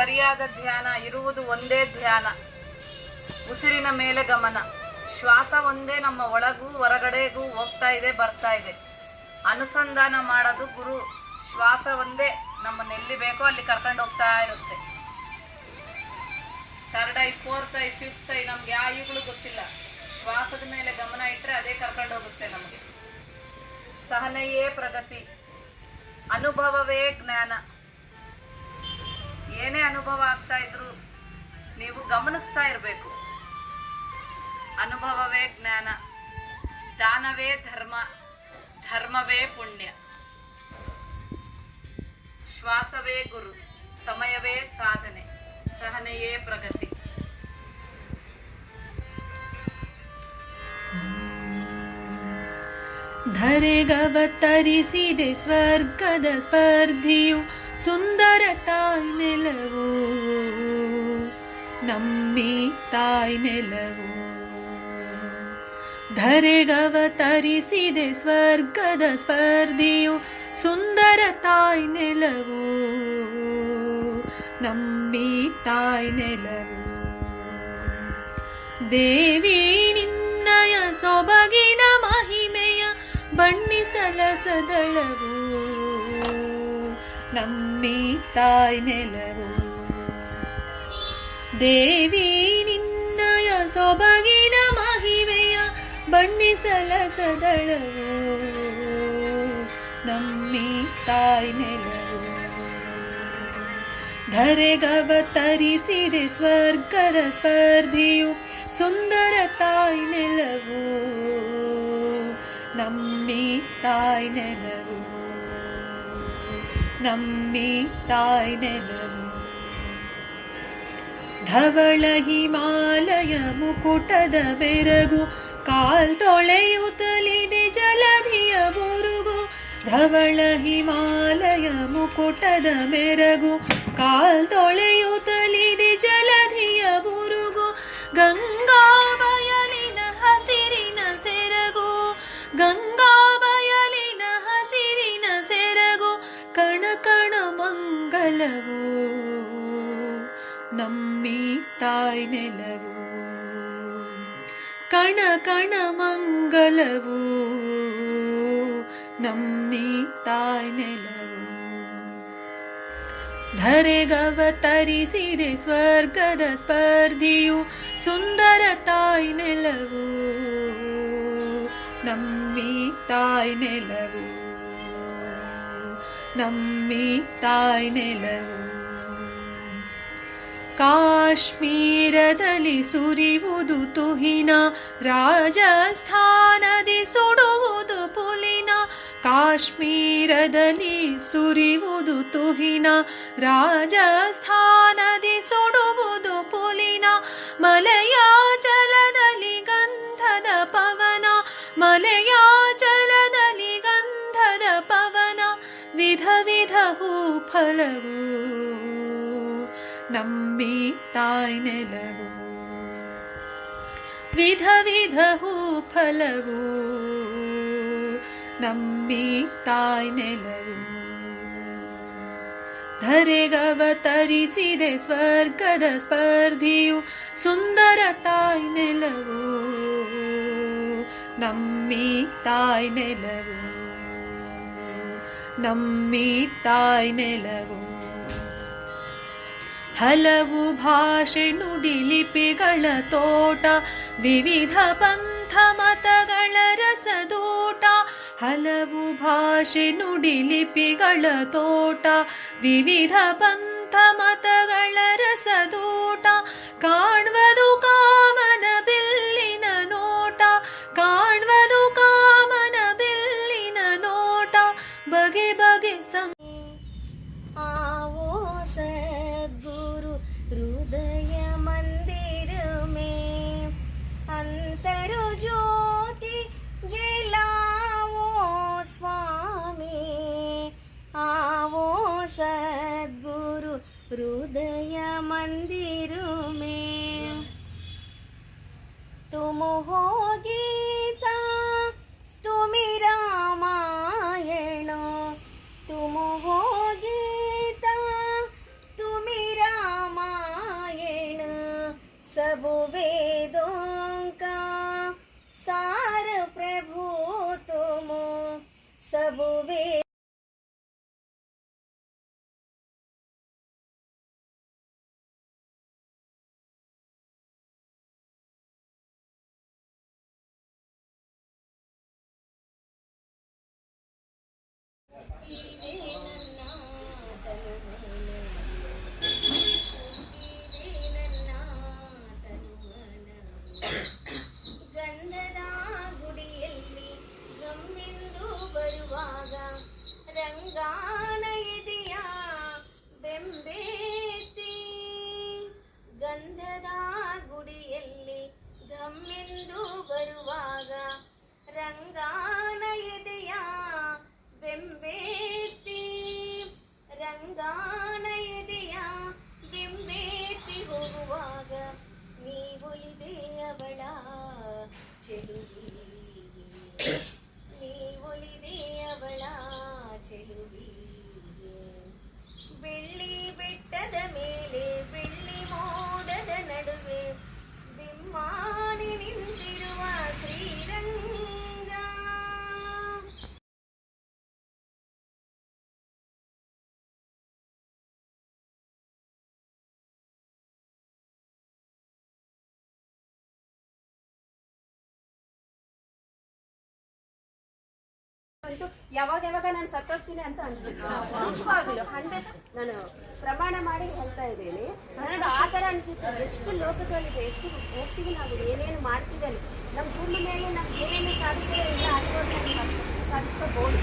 ಸರಿಯಾದ ಧ್ಯಾನ, ಇರುವುದು ಒಂದೇ ಧ್ಯಾನ. ಉಸಿರಿನ ಮೇಲೆ ಗಮನ. ಶ್ವಾಸ ಒಂದೇ ನಮ್ಮ ಒಳಗೂ ಹೊರಗಡೆಗೂ ಹೋಗ್ತಾ ಇದೆ, ಬರ್ತಾ ಇದೆ. ಅನುಸಂಧಾನ ಮಾಡೋದು ಗುರು. ಶ್ವಾಸ ಒಂದೇ ನಮ್ಮನ್ನ ಎಲ್ಲಿ ಬೇಕೋ ಅಲ್ಲಿ ಕರ್ಕೊಂಡು ಹೋಗ್ತಾ ಇರುತ್ತೆ. Third I, fourth I, fifth I ನಮ್ಗೆ ಯಾವ ಈಗಲೂ ಗೊತ್ತಿಲ್ಲ. ಶ್ವಾಸದ ಮೇಲೆ ಗಮನ ಇಟ್ಟರೆ ಅದೇ ಕರ್ಕೊಂಡು ಹೋಗುತ್ತೆ ನಮಗೆ. ಸಹನೆಯೇ ಪ್ರಗತಿ. ಅನುಭವವೇ ಜ್ಞಾನ. ಏನೇ ಅನುಭವ ಆಗ್ತಾ ಇದ್ರು ನೀವು ಗಮನಿಸ್ತಾ ಇರಬೇಕು. ಅನುಭವವೇ ಜ್ಞಾನ, ದಾನವೇ ಧರ್ಮ, ಧರ್ಮವೇ ಪುಣ್ಯ. ಶ್ವಾಸವೇ ಗುರು, ಸಮಯವೇ ಸಾಧನೆ, ಸಹನೆಯೇ ಪ್ರಗತಿ. ಧರೆಗವತರಿಸಿದೆ ಸ್ವರ್ಗದ ಸ್ಪರ್ಧಿಯು ಸುಂದರ ತಾಯ್ ನೆಲವು. ನಮ್ಮಿ ತಾಯ್ ನೆಲವು. ಧರೆಗವತರಿಸಿದೆ ಸ್ವರ್ಗದ ಸ್ಪರ್ಧಿಯು ಸುಂದರ ತಾಯ್ ನೆಲವು. ನಮ್ಮಿ ತಾಯ್ ನೆಲವು. ದೇವಿ ನಿನ್ನಯ ಮಹಿಮೆಯ ಬಣ್ಣಿಸಲ ಸದಳವು ನಮ್ಮಿ ತಾಯಿ ನೆಲವು. ದೇವಿ ನಿನ್ನಯ ಸೊಬಗಿನ ಮಹಿಮೆಯ ಬಣ್ಣಿಸಲ ಸದಳವು ನಮ್ಮಿ ತಾಯ್ ನೆಲವು. ಧರೆಗವತರಿಸಿದೆ ಸ್ವರ್ಗದ ಸ್ಪರ್ಧಿಯು ಸುಂದರ ತಾಯಿ ನೆಲವು. ನಮ್ಮಿ തായ് ನೆಲವು നമ്മി തായ് ನೆಲವು. ಧವಳ ಹಿಮಾಲಯ ಮುಕುಟದ ಬೆರಗು, ಕಾಲ್ ತೊಳೆಯುತ್ತಲಿದೆ ಜಲಧಿಯ ಬುರುಗು. ಧವಳ ಹಿಮಾಲಯ ಮುಕುಟದ ಮೆರಗು ಕಾಲ್ ತೊಳೆಯುತ್ತಲಿದೆ ಜಲಧಿಯ ಬುರುಗು. ಗಂಗಾ ನೆಲವು ಕಣ ಕಣ ಮಂಗಲವು ನಮ್ಮಿ ತಾಯ್ ನೆಲವು ಧರೆಗವತರಿಸಿದೆ ಸ್ವರ್ಗದ ಸ್ಪರ್ಧಿಯು ಸುಂದರ ತಾಯ್ ನೆಲವು ನಮ್ಮಿ ತಾಯ್ ನೆಲವು ನಮ್ಮಿ ತಾಯ್ ನೆಲವು ಕಾಶ್ಮೀರದಲ್ಲಿ ಸುರಿಯುವುದು ತುಹಿನ, ರಾಜಸ್ಥಾನದಿ ಸುಡುವುದು ಪುಲಿನ, ಕಾಶ್ಮೀರದಲ್ಲಿ ಸುರಿಯುವುದು ತುಹಿನ, ರಾಜಸ್ಥಾನದಿ ಸುಡುವುದು ಪುಲಿನ ಮಲಯಾಚಲದಲ್ಲಿ ಗಂಧದ ಪವನ ಮಲಯಾಚಲದಲ್ಲಿ ಗಂಧದ ಪವನ, ವಿಧ ವಿಧ ಹೂ ಫಲವು. ನಮ್ಮಿ ತಾಯಿ ನೆಲವು. ವಿಧ ವಿಧ ಹೂ ಫಲವು. ನಂಬಿ ತಾಯ್ ನೆಲವು. ಧರೆಗವತರಿಸಿದೆ ಸ್ವರ್ಗದ ಸ್ಪರ್ಧಿಯು ಸುಂದರ ತಾಯಿ ನೆಲವು. ನಮ್ಮಿ ತಾಯ್ ನೆಲವು. ನಮ್ಮಿ ತಾಯ್ ನೆಲವು. ಹಲವು ಭಾಷೆ ನುಡಿ ಲಿಪಿಗಳ ತೋಟ ವಿವಿಧ ಪಂಥ ಮತಗಳ ರಸದೋಟ ಹಲವು ಭಾಷೆ ನುಡಿ ಲಿಪಿಗಳ ತೋಟ ವಿವಿಧ ಪಂಥ ಮತಗಳ ರಸದೋಟ ಕಾಣ್ವದು हृदय मंदिरों में तुम हो गीता, तुम रामायण। तुम हो गीता, तुम रामायण। सब वेदों का सार प्रभु तुम। सब वेद చెరువు ಅಂತೂ ಯಾವಾಗ ಯಾವಾಗ ನಾನು ಸತ್ತೋಗ್ತೀನಿ ಅಂತ ಅನ್ಸುತ್ತೆ. ನಿಜವಾಗ್ಲು ಹಂಡ್ರೆಡ್ ನಾನು ಪ್ರಮಾಣ ಮಾಡಿ ಹೇಳ್ತಾ ಇದ್ದೀನಿ. ನನಗೆ ಆ ಥರ ಅನಿಸುತ್ತೆ. ಎಷ್ಟು ಲೋಕಗಳಿದೆ ಎಷ್ಟು ಹೋಗ್ತೀವಿ ನಾವು ಏನೇನು ಮಾಡ್ತೀವಿ ಅಲ್ಲಿ. ನಮ್ಮ ಭೂಮಿ ಮೇಲೆ ನಾವು ಏನೇನು ಸಾಧಿಸಿದೆ ಇಲ್ಲ ಅನುಭವ ಸಾಧಿಸ್ಕೋಬಹುದು